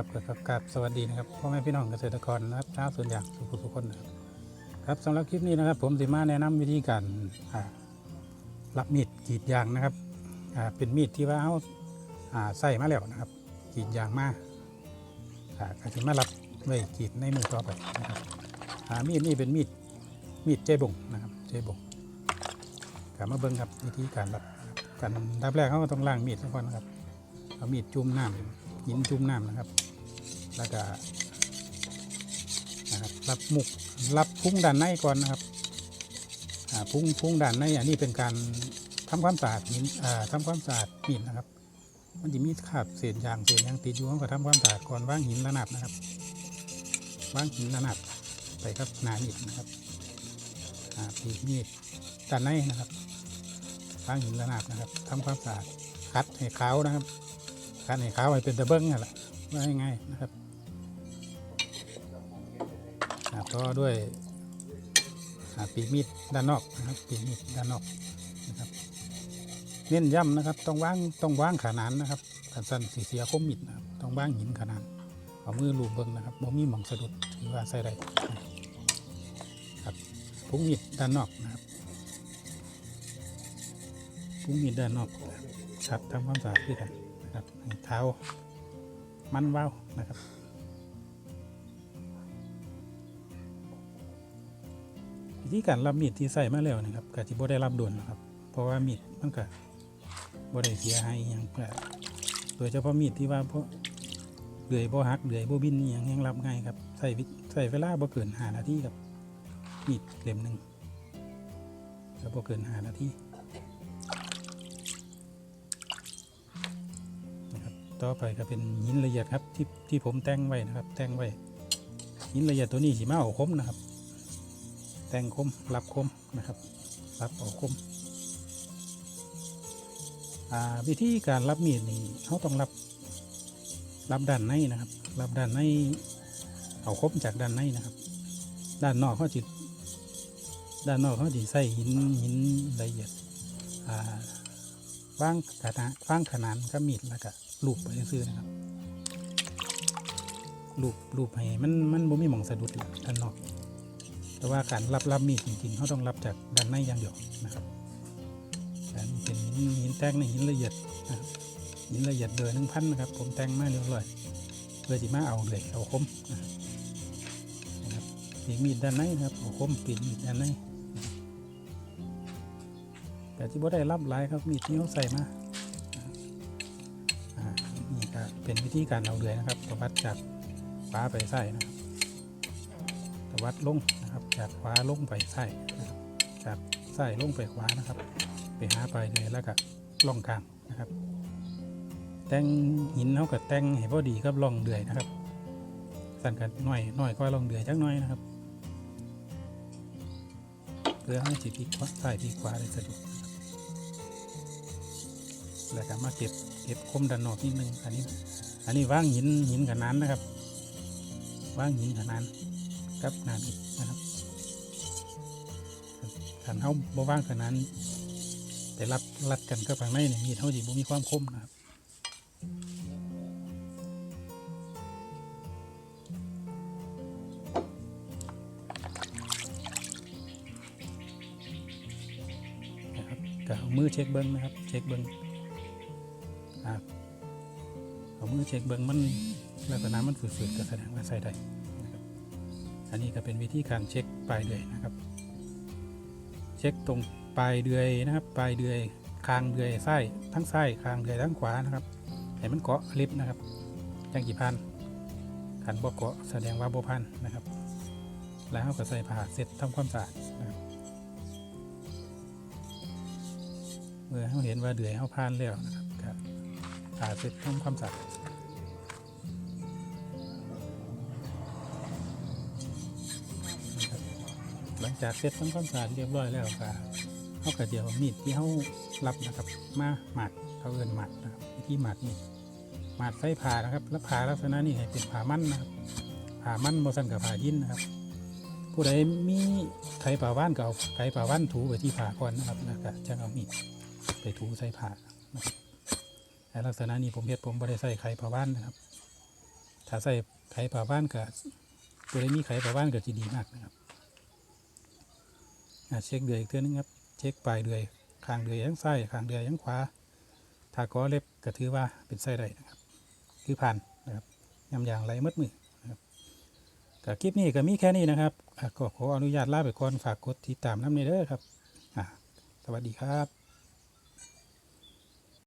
ครับกับกับสวัสดีนะครับพ่อแม่พี่น้องเกษตรกรนะครับชาวสวนยางทุกทุกคนนะครับครับสำหรับคลิปนี้นะครับ ผมสิมาแนะนำวิธีการรับมีดกรีดยางนะครับเป็นมีดที่ว่าเอาอาใส่มาแล้วนะครับกรีดยางมาอาก็จะมารับไว้กรีดในมือต่อไปนะครับมีดนี่เป็นมีดมีดเจบงนะครับเจบงกลับมาเบิ่งครับวิธีการรับการรับแรกเขาก็ต้องล้างมีดซะก่อนนะครับเอามีดจุ่มน้ำหินจุ่มน้ำนะครับ แล้วก็นะครับรับมุกรับพุ้งด้านในก่อนนะครับพุ้งพุ้งด้านในอันนี้เป็นการทำความสะอาดหินอ่าทำความสะอาดหินนะครับ มันจะมีคราบเศษยางเศษยางติดอยู่เขาก็ทำความสะอาดก่อนวางหินระนาบนะครับวางหินระนาบไปครับหนามีดนะครับปีกมีดด้านในนะครับวางหินระนาบนะครับทำความสะอาดคัดให้ขาวนะครับคัดให้ขาวให้เป็นตะเบิ้งนั่นแหละว่ายังไงนะครับ อ่าต่อด้วยปีมีดด้านนอกนะครับปีมีดด้านนอกนะครับเน้นย้ำนะครับต้องวางต้องวางขานานนะครับขันสั้นสีเสียคมมิดนะครับต้องวางหินขานานเอามือลูบเบิ้งนะครับบ่มีหมองสะดุดถือว่าใส่ได้ครับพุงมีดด้านนอกนะครับพุงมีดด้านนอกครับทำความสะอาดที่กันนะครับเท้ามันว้าวนะครับ วิธีการรับมีดที่ใส่มาแล้วนะครับก็จะบ่ได้รับด่วนนะครับ เพราะว่ามีดมันก็บ่ได้เสียหายอหย่างก็โดยเฉพาะมีดที่ว่าเพวกเดือยบ่หักเดือยบ่บินอหย่างยังรับง่ายครับใส่ใส่เวลาบ่เกิน5นาทีครับมีดเล่มหนึ่งก็บ่เกิน5นาทีนะครับต่อไปก็เป็นหินละเอียดครับที่ที่ผมแต่งไว้นะครับ แต่งไว้หินละเอียดตัวนี้สีมาเอาคมนะครับ แต่งคมรับคมนะครับรับออกคมวิธีการรับมีดนี่เขาต้องรับรับด้านในนะครับ รับด้านในเอาคมจากด้านในนะครับ ด้านนอกเขาจิด้านนอกเขาจิใส่หินหินละเอียดอ่าว่างขนาดว่างขนานก็มีดแล้วก็ลูบไปซื้อๆนะครับลูบลูบให้มันมันบ่มีหม่องสะดุดด้านนอก แต่ว่าการรับรับมีดจริงๆเขาต้องรับจากด้านในอย่างเดียวนะครับแต่เป็นหินหินแท่งในหินละเอียดนะครับหินละเอียดเดือนหนึ่งพันนะครับ ผมแต่งมาเรียบร้อยเพื่อที่มาเอาเหล็กเอาคมนะครับปีมีดด้านในนะครับเอาคมปีกมีดด้านในนแต่ที่บ่ได้รับหลายครับมีดที่เขาใส่มานะครับอ่านี่ก็เป็นวิธีการเอาเดือยนะครับประวัติจากฟ้าไปใส่นะครับ ตวัดลงนะครับ จากขวาลงไปซ้ายนะครับจากซ้ายลงไปขวานะครับ ไปหาไปเลยแล้วก็ล่องกลางนะครับ แต่งหินเขากับแต่งให้พอดีกับล่องเดือยนะครับ สั่นกันหน่อยหน่อยก็ล่องเดือยจักหน่อยนะครับเพื่อให้จิตพิกขวาซ้ายพลิกขวาได้สะดวกแล้วก็มาเก็บเก็บคมด้านนอกนิดนึงอันนี้ อันนี้ว่างหินหินขนานนะครับ ว่างหินขนาน กับหนาดิบนะครับขันเขาบ่ว่างขนาดนั้นแต่รัดรัดกันกับข้างในเนี่ยมีเท่าจีบ่มีความคมนะครับกับก็เอามือเช็คเบิ้งนะครับ เช็คเบิ้งอ่าเอามือเช็คเบิ้งมันลักษณะมันฝืดๆก็แสดงว่าใส่ได้ อันนี้ก็เป็นวิธีการเช็คปลายเดือยนะครับ เช็คตรงปลายเดือยนะครับ ปลายเดือยคางเดือยไส้ทั้งไส้คางเดือยทั้งขวานะครับให้มันเกาะลิฟนะครับจังกี่พันขันบ่เกาะแสดงว่าบ่พันนะครับ แล้วเราก็ใส่ผ้าเสร็จทำความสะอาดนะครับเมื่อเราเห็นว่าเดือยเราพันแล้วนะครับก็ผ้าเสร็จทำความสะอาด หลังจากเสร็จทำความสะอาดเรียบร้อยแล้วก็เขาก็เดี๋ยวมีดที่เขารับนะครับมาหมัดเขาเอินหมัดนะครับวิธีหมัดนี่หมัดใส่ผ่านะครับ แล้วผ่าลักษณะนี้ให้เป็นผ่ามั่นนะครับผ่ามั่นโมสันกับผ่ายินนะครับ ผู้ใดมีไข่ป่าว่านก็เอาไข่ป่าว่านถูไปที่ผ่าก่อนนะครับแล้วก็จะเอามีดไปถูใส่ผ่านะแต่ลักษณะนี้ผมเห็ดผมไม่ได้ใส่ไข่ป่าว่านนะครับ ถ้าใส่ไข่ป่าบ้านก็ตัวได้มีไข่ป่าบ้านก็จะดีมากนะครับ เช็คเดือยอีกเทื่อนึงครับ เช็คปลายเดือยข้างเดือยยังซ้ายข้างเดือยยังขวาถ้าก้อเล็บก็ถือว่าเป็นไส้ได้นะครับ คือผ่านนะครับยำอย่างไรมัดมือนะครับกับคลิปนี้ก็มีแค่นี้นะครับก็ขออนุญาตลาไปก่อนฝากกดติดตามน้ำในเด้อครับสวัสดีครับ